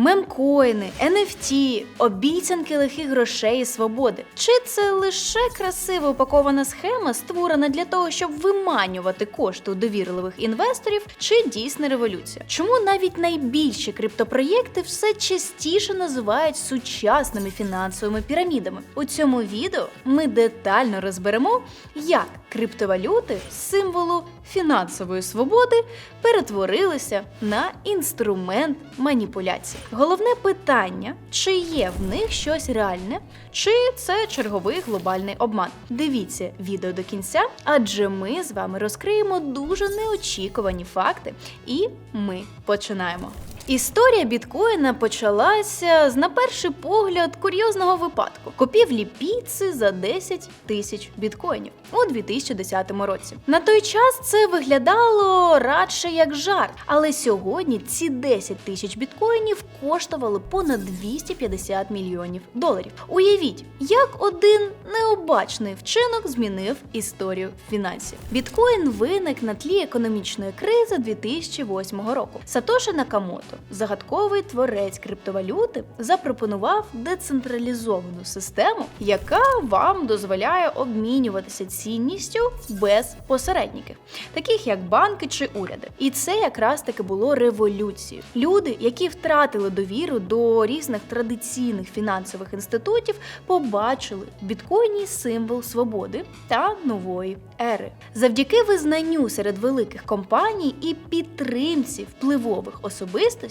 Мемкоїни, NFT, обіцянки лихих грошей і свободи. Чи це лише красиво упакована схема, створена для того, щоб виманювати кошти у довірливих інвесторів, чи дійсна революція? Чому навіть найбільші криптопроєкти все частіше називають сучасними фінансовими пірамідами? У цьому відео ми детально розберемо, як криптовалюти символу фінансової свободи перетворилися на інструмент маніпуляцій. Головне питання: чи є в них щось реальне, чи це черговий глобальний обман. Дивіться відео до кінця, адже ми з вами розкриємо дуже неочікувані факти, і ми починаємо. Історія біткоїна почалася з на перший погляд курйозного випадку купівлі піци за 10 тисяч біткоїнів у 2010 році. На той час це виглядало радше як жарт, але сьогодні ці 10 тисяч біткоїнів коштували понад 250 мільйонів доларів. Уявіть, як один необачний вчинок змінив історію фінансів. Біткоін виник на тлі економічної кризи 2008 року. Сатоші Накамото, загадковий творець криптовалюти, запропонував децентралізовану систему, яка вам дозволяє обмінюватися цінністю без посередників, таких як банки чи уряди. І це якраз таки було революцією. Люди, які втратили довіру до різних традиційних фінансових інститутів, побачили в біткоїні символ свободи та нової ери. Завдяки визнанню серед великих компаній і підтримці впливових особистостей,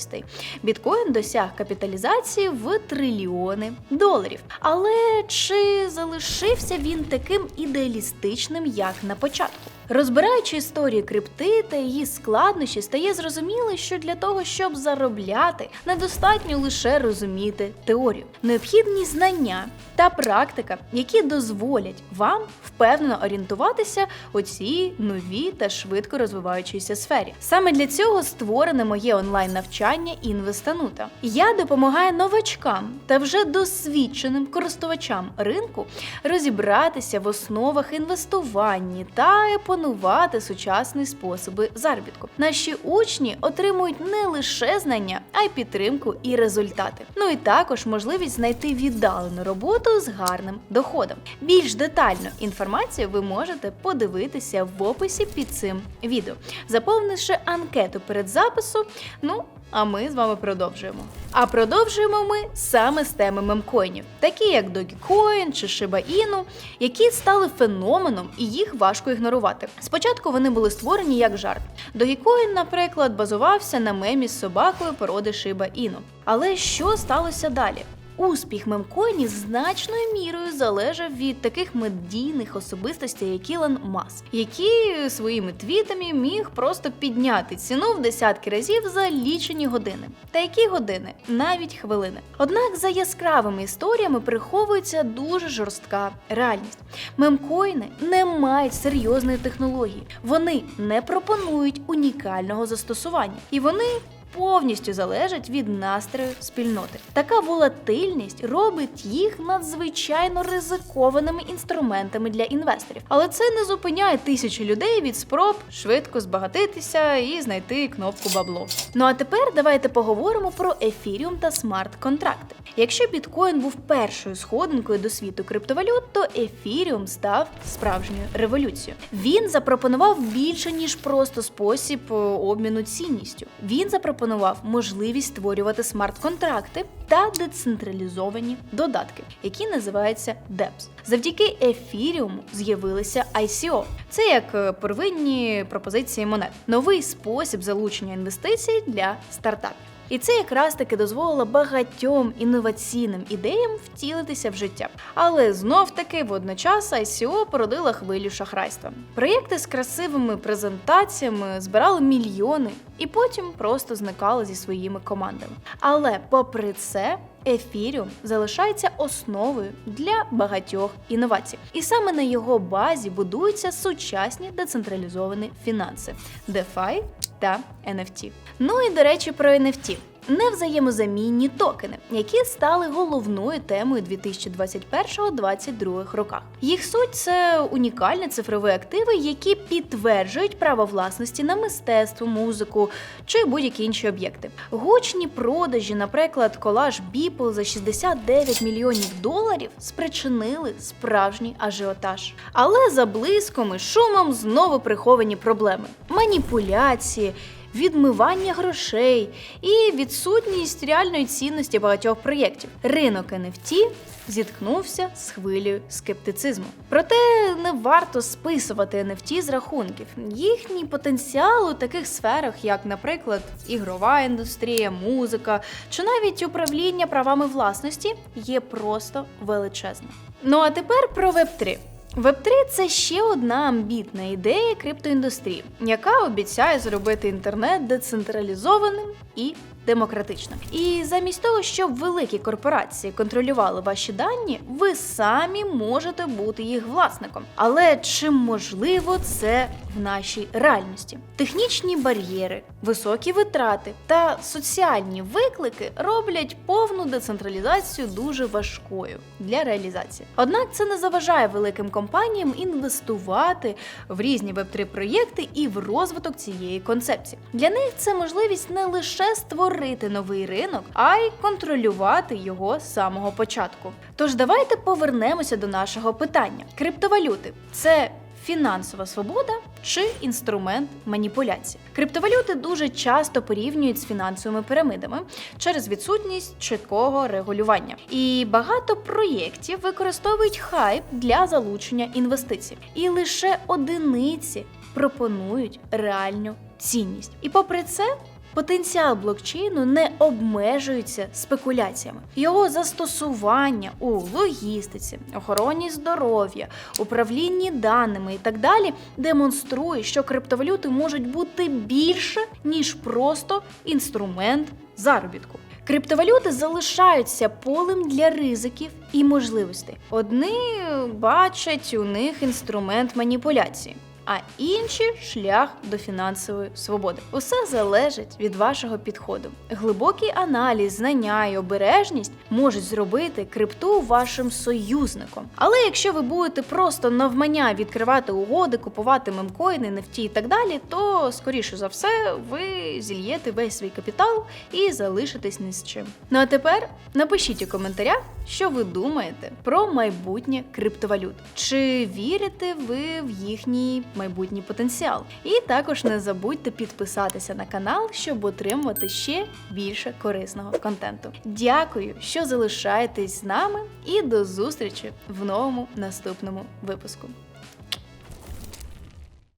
біткоін досяг капіталізації в трильйони доларів. Але чи залишився він таким ідеалістичним, як на початку? Розбираючи історію крипти та її складнощі, стає зрозуміло, що для того, щоб заробляти, недостатньо лише розуміти теорію. Необхідні знання та практика, які дозволять вам впевнено орієнтуватися у цій новій та швидко розвиваючійся сфері. Саме для цього створене моє онлайн навчання інвестанута. Я допомагаю новачкам та вже досвідченим користувачам ринку розібратися в основах інвестування та опанувати сучасні способи заробітку. Наші учні отримують не лише знання, а й підтримку і результати. Ну і також можливість знайти віддалену роботу з гарним доходом. Більш детальну інформацію ви можете подивитися в описі під цим відео, заповнивши анкету перед запису. Ну а ми з вами продовжуємо. А продовжуємо ми саме з теми мемкоїнів, такі як Dogecoin чи Shiba Inu, які стали феноменом і їх важко ігнорувати. Спочатку вони були створені як жарт. Dogecoin, наприклад, базувався на мемі з собакою породи Shiba Inu. Але що сталося далі? Успіх мемкоїнів значною мірою залежав від таких медійних особистостей, як Ілон Маск, які своїми твітами міг просто підняти ціну в десятки разів за лічені години. Та які години, навіть хвилини. Однак за яскравими історіями приховується дуже жорстка реальність. Мемкоїни не мають серйозної технології, вони не пропонують унікального застосування, і вони повністю залежать від настрою спільноти. Така волатильність робить їх надзвичайно ризикованими інструментами для інвесторів. Але це не зупиняє тисячі людей від спроб швидко збагатитися і знайти кнопку бабло. Ну а тепер давайте поговоримо про ефіріум та смарт-контракти. Якщо біткоін був першою сходинкою до світу криптовалют, то ефіріум став справжньою революцією. Він запропонував більше ніж просто спосіб е, обміну цінністю. Він запропонував можливість створювати смарт-контракти та децентралізовані додатки, які називаються DEPS. Завдяки ефіріуму з'явилися ICO. Це як е, первинні пропозиції монет, новий спосіб залучення інвестицій для стартапів. І це якраз таки дозволило багатьом інноваційним ідеям втілитися в життя. Але знов таки водночас ICO породила хвилю шахрайства. Проєкти з красивими презентаціями збирали мільйони і потім просто зникали зі своїми командами. Але попри це. Ефіріум залишається основою для багатьох інновацій, і саме на його базі будуються сучасні децентралізовані фінанси DeFi та NFT. Ну і до речі, про NFT. Невзаємозамінні токени, які стали головною темою 2021-2022 роках. Їх суть це унікальні цифрові активи, які підтверджують право власності на мистецтво, музику чи будь-які інші об'єкти. Гучні продажі, наприклад, колаж Beeple за 69 мільйонів доларів спричинили справжній ажіотаж. Але за блиском і шумом знову приховані проблеми: маніпуляції. Відмивання грошей і відсутність реальної цінності багатьох проєктів. Ринок NFT зіткнувся з хвилею скептицизму. Проте не варто списувати NFT з рахунків. Їхній потенціал у таких сферах, як, наприклад, ігрова індустрія, музика чи навіть управління правами власності, є просто величезним. Ну а тепер про Web3. Web3 – це ще одна амбітна ідея криптоіндустрії, яка обіцяє зробити інтернет децентралізованим і демократичним. І замість того, щоб великі корпорації контролювали ваші дані, ви самі можете бути їх власником. Але чи можливо це в нашій реальності? Технічні бар'єри, високі витрати та соціальні виклики роблять повну децентралізацію дуже важкою для реалізації. Однак це не заважає великим компаніям інвестувати в різні веб-3 проєкти і в розвиток цієї концепції. Для них це можливість не лише створити новий ринок, а й контролювати його з самого початку. Тож давайте повернемося до нашого питання: криптовалюти це. Фінансова свобода чи інструмент маніпуляції. Криптовалюти дуже часто порівнюють з фінансовими пірамидами через відсутність чіткого регулювання. І багато проєктів використовують хайп для залучення інвестицій. І лише одиниці пропонують реальну цінність. І попри це. Потенціал блокчейну не обмежується спекуляціями. Його застосування у логістиці, охороні здоров'я, управлінні даними і так далі демонструє, що криптовалюти можуть бути більше ніж просто інструмент заробітку. Криптовалюти залишаються полем для ризиків і можливостей. Одні бачать у них інструмент маніпуляції а інші шлях до фінансової свободи. Усе залежить від вашого підходу. Глибокий аналіз, знання і обережність можуть зробити крипту вашим союзником. Але якщо ви будете просто навмання відкривати угоди, купувати мемкоїни, нефті і так далі, то скоріше за все ви зільєте весь свій капітал і залишитесь ні з чим. Ну а тепер напишіть у коментарях, що ви думаєте про майбутнє криптовалют. Чи вірите ви в їхній майбутній потенціал. І також не забудьте підписатися на канал, щоб отримувати ще більше корисного контенту. Дякую, що залишаєтесь з нами, і до зустрічі в новому наступному випуску.